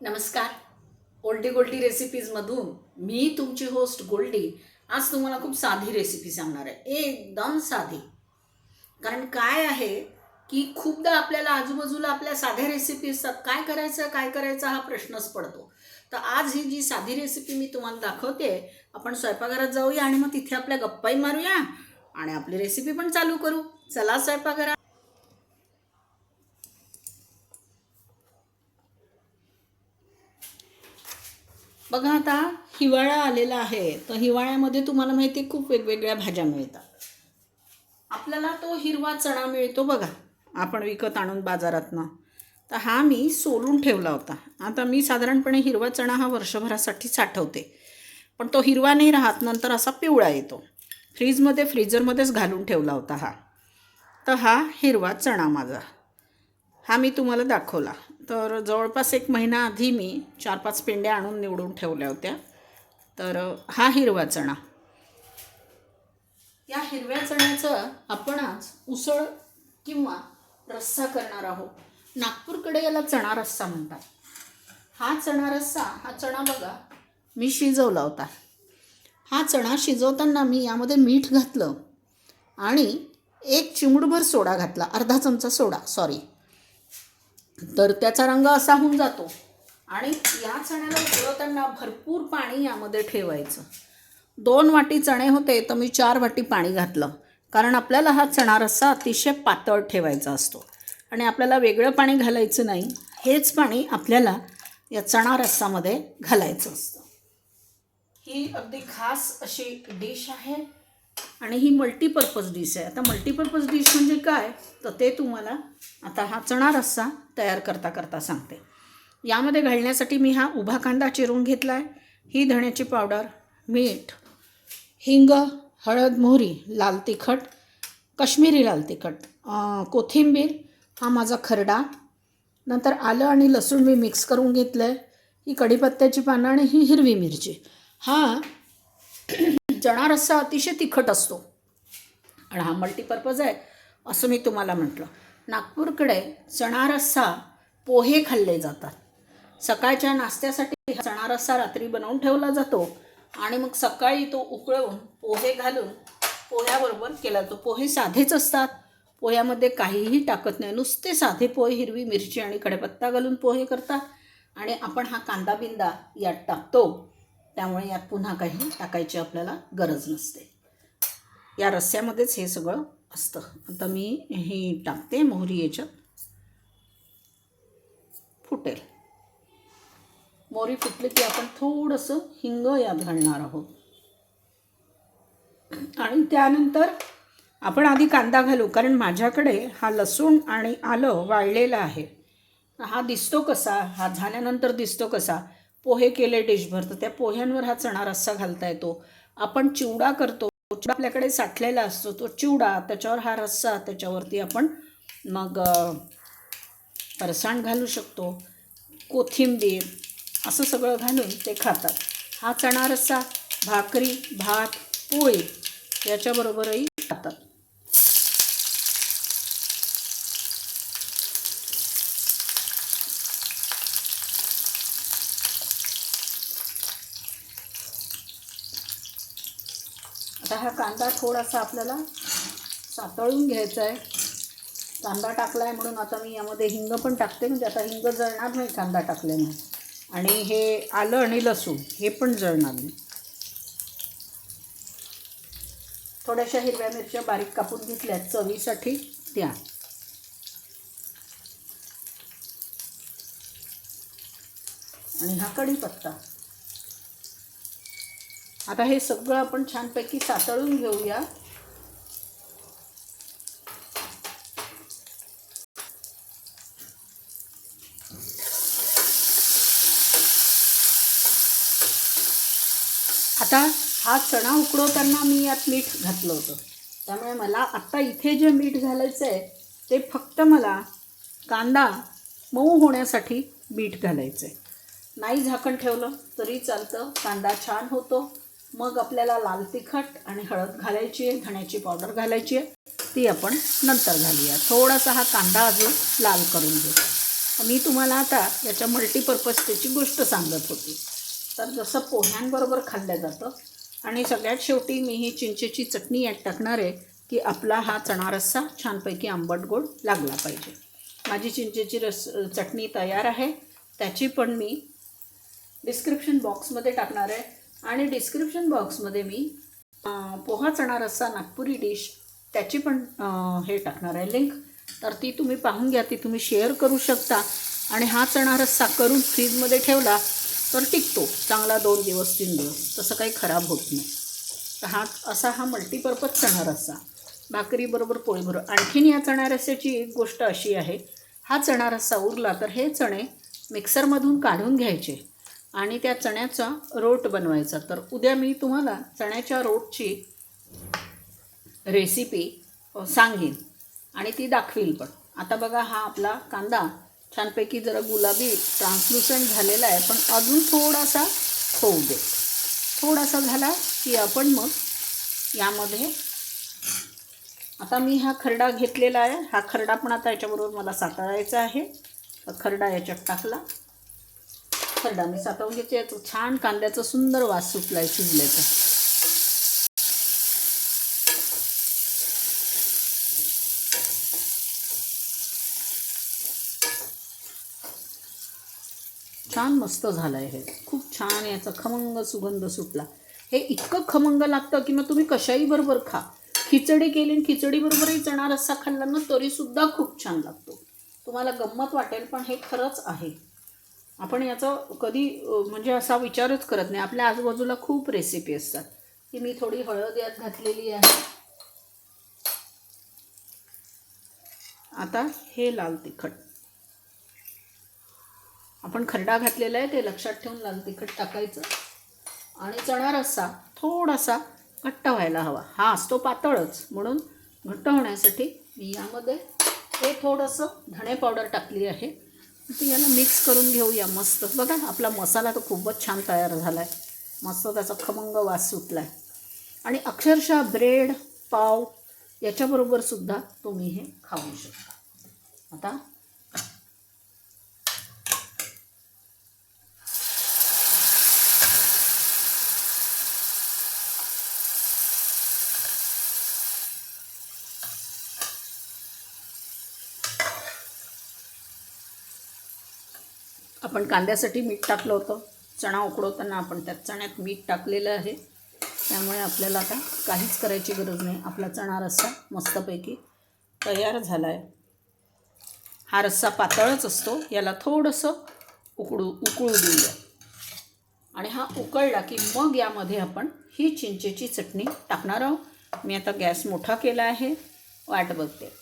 नमस्कार. ओल्डी गोल्डी रेसिपीजमधून मी तुमची होस्ट गोल्डी. आज तुम्हाला खूप साधी रेसिपी सांगणार आहे. एकदम साधी. कारण काय आहे की खूपदा आपल्याला आजूबाजूला आपल्या साध्या रेसिपी असतात. काय करायचं काय करायचं हा प्रश्नच पडतो. तर आज ही जी साधी रेसिपी मी तुम्हाला दाखवते आपण स्वयंपाकघरात जाऊया आणि मग तिथे आपल्या गप्पाही मारूया आणि आपली रेसिपी पण चालू करू. चला स्वयंपाकघरात. बघा आता हिवाळा आलेला आहे तर हिवाळ्यामध्ये तुम्हाला माहिती आहे खूप वेगवेगळ्या भाज्या मिळतात. आपल्याला तो हिरवा चणा मिळतो बघा आपण विकत आणून बाजारातनं. तर हा मी सोलून ठेवला होता. आता मी साधारणपणे हिरवा चणा हा वर्षभरासाठी साठवते. पण तो हिरवा नाही राहत नंतर असा पिवळा येतो. फ्रीजमध्ये फ्रीजरमध्येच घालून ठेवला होता हा. तर हा हिरवा चणा माझा. हा मी तुम्हाला दाखवला. तर जवळपास एक महिना आधी मी चार पाच पेंड्या आणून निवडून ठेवल्या होत्या. तर हा हिरवा चणा. या हिरव्या चण्याचं आपण आज उसळ किंवा रस्सा करणार आहोत. नागपूरकडे याला चणा रस्सा म्हणतात. हा चणा रस्सा हा चणा बघा मी शिजवला होता. हा चणा शिजवताना मी यामध्ये मीठ घातलं आणि एक चिमूटभर सोडा घातला अर्धा चमचा सोडा सॉरी तर त्याचा रंग असा होऊन जातो. आणि या चण्याला उकळवताना भरपूर पाणी यामध्ये ठेवायचं. दोन वाटी चणे होते तर मी चार वाटी पाणी घातलं. कारण आपल्याला हा चणा रस्सा अतिशय पातळ ठेवायचा असतो. आणि आपल्याला वेगळं पाणी घालायचं नाही हेच पाणी आपल्याला या चणा रस्सामध्ये घालायचं असतं. ही अगदी खास अशी डिश आहे. आणि ही मल्टीपर्पज डिश आहे. आता मल्टीपर्पज डिश म्हणजे काय? तर ते तुम्हाला आता हा चणा रस्सा तयार करता करता सांगते. यामध्ये घालण्यासाठी मी हा उभा कांदा चिरून घेतला आहे ही धण्याची पावडर मीठ हिंग हळद मोहरी लाल तिखट कश्मीरी लाल तिखट कोथिंबीर हा माझा खरडा. नंतर आलं आणि लसूण मी मिक्स करून घेतलं आहे ही कढीपत्त्याची पानं आणि ही हिरवी मिरची. हा चणा रस्सा अतिशय तिखट असतो. आणि हा मल्टीपर्पज आहे असं मी तुम्हाला म्हटलं. नागपूरकडे चणा रस्सा पोहे खाल्ले जातात. सकाळच्या नाश्त्यासाठी चणा रस्सा रात्री बनवून ठेवला जातो आणि मग सकाळी तो उकळवून पोहे घालून पोह्याबरोबर केला जातो. पोहे साधेच असतात. पोह्यामध्ये काहीही टाकत नाही. नुसते साधे पोहे हिरवी मिरची आणि कडेपत्ता घालून पोहे करतात. आणि आपण हा कांदा बिंदा यात टाकतो. त्यामुळे यात पुन्हा काही टाकायची आपल्याला गरज नसते. या रस्स्यामध्येच हे सगळं असतं. आता मी ही टाकते मोहरी याच्यात. फुटेल. मोहरी फुटली की आपण थोडंसं हिंग यात घालणार आहोत. आणि त्यानंतर आपण आधी कांदा घालू कारण माझ्याकडे हा लसूण आणि आलं वाळलेलं आहे. हा दिसतो कसा? हा झाल्यानंतर दिसतो कसा? पोहे केले डिशभर तर त्या पोह्यांवर हा चणा रस्सा घालता येतो. आपण चिवडा करतो चिवडा आपल्याकडे साठलेला असतो तो चिवडा त्याच्यावर हा रस्सा त्याच्यावरती आपण मग फरसाण घालू शकतो. कोथिंबीर असं सगळं घालून ते खातात. हा चणा रस्सा भाकरी भात पोळी याच्याबरोबरही खातात. आता हा कांदा थोडासा आपल्याला सातळून घ्यायचा आहे. कांदा टाकला आहे म्हणून आता मी यामध्ये हिंग पण टाकते म्हणजे आता हिंग जळणार नाही कांदा टाकल्याने. आणि हे आलं आणि लसूण हे पण जळणार नाही. थोड्याशा हिरव्या मिरच्या बारीक कापून घेतल्या चवीसाठी त्या आणि हा कढीपत्ता. आता हे सगळं आपण छानपैकी सातळून घेऊया. आता हा चणा उकडवताना मी यात मीठ घातलं होतं. त्यामुळे मला आत्ता इथे जे मीठ घालायचं आहे ते फक्त मला कांदा मऊ होण्यासाठी मीठ घालायचं आहे नाही झाकण ठेवलं तरी चालतं. कांदा छान होतो. मग आपल्याला लाल तिखट आणि हळद घालायची आहे धण्याची पावडर घालायची आहे. ती आपण नंतर घालूया. थोडासा हा कांदा अजून लाल करून घेऊ. मी तुम्हाला आता याच्या मल्टीपर्पजतेची गोष्ट सांगत होती. तर जसं पोह्यांबरोबर खाल्लं जातं आणि सगळ्यात शेवटी मी ही चिंचेची चटणी यात टाकणार आहे की आपला हा चणा रस्सा छानपैकी आंबट गोड लागला पाहिजे. माझी चिंचेची रस चटणी तयार आहे. त्याची पण मी डिस्क्रिप्शन बॉक्समध्ये टाकणार आहे. आणि डिस्क्रिप्शन बॉक्समध्ये मी पोहा चणा रस्सा नागपुरी डिश त्याची पण हे टाकणार आहे लिंक तर ती तुम्ही पाहून घ्या ती तुम्ही शेअर करू शकता. आणि हा चणा रस्सा करून फ्रीजमध्ये ठेवला तर टिकतो. चांगला दोन दिवस तीन दिवस. तसं काही खराब होत नाही. तर हा असा हा मल्टीपर्पज चणा रस्सा. भाकरीबरोबर पोळीबरोबर आणखीन या चणा रस्स्याची एक गोष्ट अशी आहे हा चणा रस्सा उरला तर हे चणे मिक्सरमधून काढून घ्यायचे. आणि त्या चण्याचा रोट बनवायचा. तर उद्या मी तुम्हाला चण्याच्या रोटची रेसिपी सांगेन. आणि ती दाखवील पण. आता बघा हा आपला कांदा छानपैकी जरा गुलाबी ट्रान्सलुसंट झालेला आहे पण अजून थोडासा होऊ दे. थोडासा झाला की आपण मग यामध्ये आता मी हा खरडा घेतलेला आहे. हा खरडा पण आता याच्याबरोबर मला साताळायचा आहे. खरडा याच्यात टाकला. खड्डा मी साठवून घेते याचं छान कांद्याचं सुंदर वास सुटलाय शिजल्याचा छान मस्त झालं आहे हे. खूप छान याचा खमंग सुगंध सुटला. हे इतकं खमंग लागतं की मग तुम्ही कशाही बरोबर खा. खिचडी केली खिचडी खिचडीबरोबरही चणा रस्सा खाल्ला ना तरीसुद्धा खूप छान लागतो. तुम्हाला गंमत वाटेल पण हे खरंच आहे. आपण याचा कधी म्हणजे असा विचारच करत नाही. आपल्या आजूबाजूला खूप रेसिपी असतात. की मी थोडी हळद यात घातलेली आहे. आता हे लाल तिखट. आपण खरडा घातलेला आहे ते लक्षात ठेवून लाल तिखट टाकायचं. आणि चणा रस्सा थोडासा घट्ट व्हायला हवा. हा असतो पातळच. म्हणून घट्ट होण्यासाठी मी यामध्ये हे थोडंसं धणे पावडर टाकली आहे. ती याला मिक्स करून घेऊया मस्त. बघा आपला मसाला तर खूपच छान तयार झाला आहे मस्त त्याचा खमंग वास सुटला आहे आणि अक्षरशः ब्रेड पाव याच्याबरोबर सुद्धा तुम्ही हे खाऊ शकता. आता आपण कांद्यासाठी मीठ टाकलं होतं. चणा उकडवताना आपण त्यात चण्यात मीठ टाकलेलं आहे. त्यामुळे आपल्याला आता काहीच करायची गरज नाही. आपला चणा रस्सा मस्तपैकी तयार झाला आहे हा रस्सा पातळच असतो. याला थोडंसं उकडू उकळू देऊया. आणि हा उकळला की मग यामध्ये आपण ही चिंचेची चटणी टाकणार आहोत. मी आता गॅस मोठा केला आहे. वाट बघते.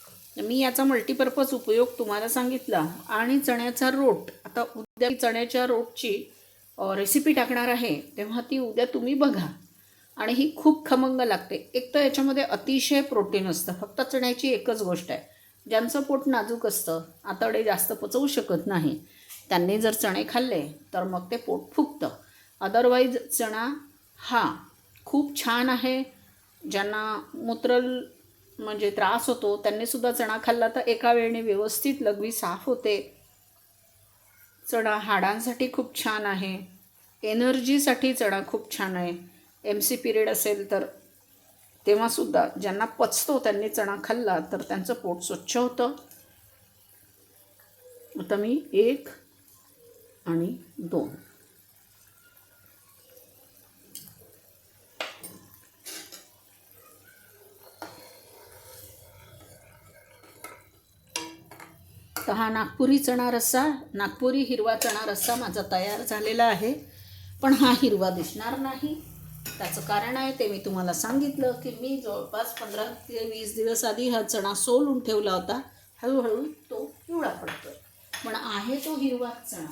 मी याचा मल्टीपर्पज उपयोग तुम्हाला सांगितला. आणि चण्याचा रोट. आता उद्या चण्याच्या रोटची रेसिपी टाकणार आहे तेव्हा ती उद्या तुम्ही बघा. आणि ही खूप खमंग लागते. एक तर याच्यामध्ये अतिशय प्रोटीन असतं. फक्त चण्याची एकच गोष्ट आहे. ज्यांचं पोट नाजूक असतं आतडे जास्त पचवू शकत नाही त्यांनी जर चणे खाल्ले तर मग ते पोट फुगतं. अदरवाईज चणा हा खूप छान आहे. ज्यांना मूत्र म्हणजे त्रास होतो त्यांनीसुद्धा चणा खाल्ला तर एका वेळेने व्यवस्थित लघवी साफ होते. चणा हाडांसाठी खूप छान आहे. एनर्जीसाठी चणा खूप छान आहे. एम सी पिरियड असेल तर तेव्हासुद्धा ज्यांना पचतो त्यांनी चणा खाल्ला तर त्यांचं पोट स्वच्छ होतं. आता मी एक आणि दोन. तर हा नागपुरी चणा रस्सा नागपुरी हिरवा चणा रस्सा माझा तयार झालेला आहे. पण हा हिरवा दिसणार नाही. त्याचं कारण आहे ते मी तुम्हाला सांगितलं की मी जवळपास पंधरा ते वीस दिवस आधी हा चणा सोलून ठेवला होता. हळूहळू तो पिवळा पडतो पण आहे तो हिरवा चणा.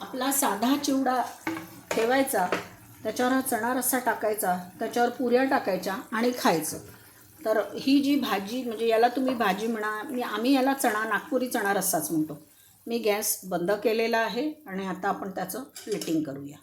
आपला साधा चिवडा ठेवायचा त्याच्यावर हा चणा रस्सा टाकायचा त्याच्यावर पुऱ्या टाकायच्या आणि खायचं. तर ही जी भाजी म्हणजे याला तुम्ही भाजी म्हणा मी आम्ही याला चणा नागपुरी चणा रस्साच म्हणतो. मी गॅस बंद केलेला आहे आणि आता आपण त्याचं प्लेटिंग करूया.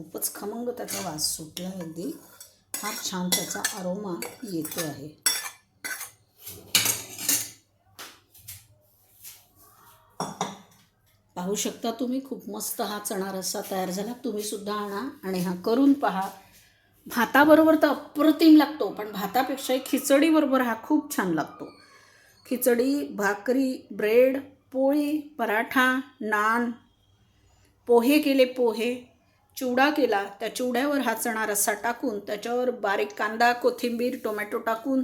खूपच खमंग त्याचा वास सुटला अगदी. फार छान त्याचा अरोमा येतो आहे. पाहू शकता तुम्ही खूप मस्त हा चणा रस्सा तयार झाला. तुम्ही सुद्धा आणा आणि हा करून पहा. भाताबरोबर तर अप्रतिम लागतो पण भातापेक्षाही खिचडीबरोबर हा खूप छान लागतो. खिचडी भाकरी ब्रेड पोळी पराठा नान पोहे केले पोहे. चिवडा केला त्या चिवड्यावर हा चणा रस्सा टाकून त्याच्यावर बारीक कांदा कोथिंबीर टोमॅटो टाकून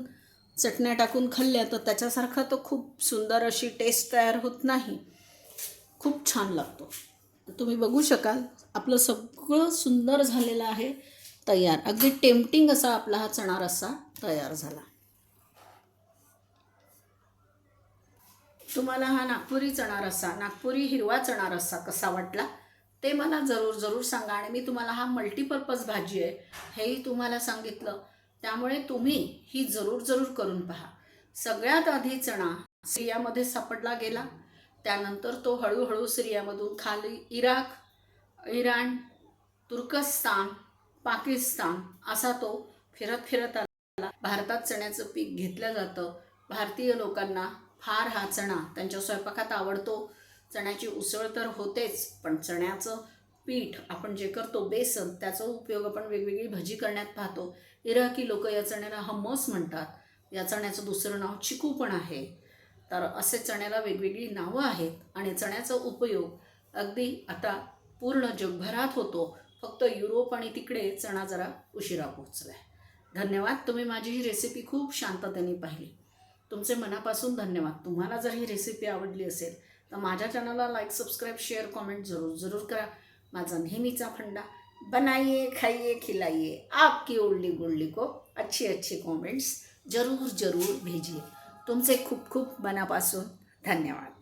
चटण्या टाकून खाल्ल्या तर त्याच्यासारखा तो खूप सुंदर अशी टेस्ट तयार होत नाही. खूप छान लागतो. तुम्ही बघू शकाल आपलं सगळं सुंदर झालेलं आहे तयार. अगदी टेम्पटिंग असा आपला हा चणा रस्सा तयार झाला. तुम्हाला हा नागपुरी चणा रस्सा नागपुरी हिरवा चणा रस्सा कसा वाटला? ते मला जरूर जरूर सांगा आणि मी तुम्हाला हा मल्टीपर्पज भाजी आहे हेही तुम्हाला सांगितलं. त्यामुळे तुम्ही ही जरूर जरूर करून पहा. सगळ्यात आधी चणा सिरियामध्ये सापडला गेला. त्यानंतर तो हळूहळू सिरियामधून खाली इराक इराण तुर्कस्तान पाकिस्तान असा तो फिरत फिरत आला. भारतात चण्याचं पीक घेतलं जातं. भारतीय लोकांना फार हा चणा त्यांच्या स्वयंपाकात आवडतो. चण्याची उसळ तर होतेच पण चण्याचं पीठ आपण जे करतो बेसन त्याचा उपयोग आपण वेगवेगळी भजी करण्यात पाहतो. इराकी लोक या चण्याला हमस म्हणतात. या चण्याचं दुसरं नाव चिकू पण आहे. तर असे चण्याला वेगवेगळी नावं आहेत आणि चण्याचा उपयोग अगदी आता पूर्ण जगभरात होतो. फक्त युरोप आणि तिकडे चणा जरा उशिरा पोहोचला आहे धन्यवाद तुम्ही माझी ही रेसिपी खूप शांततेने पाहिली. तुमचे मनापासून धन्यवाद. तुम्हाला जर ही रेसिपी आवडली असेल तर माझ्या चॅनलला लाईक सबस्क्राईब शेअर कॉमेंट जरूर जरूर करा. माझा नेहमीचा फंडा. बनाइए खाइए खिलाइए. आपकी ओल्डी गोल्डी को अच्छे अच्छे कॉमेंट्स जरूर जरूर भेजिए. तुमचे खूप खूप मनापासून धन्यवाद.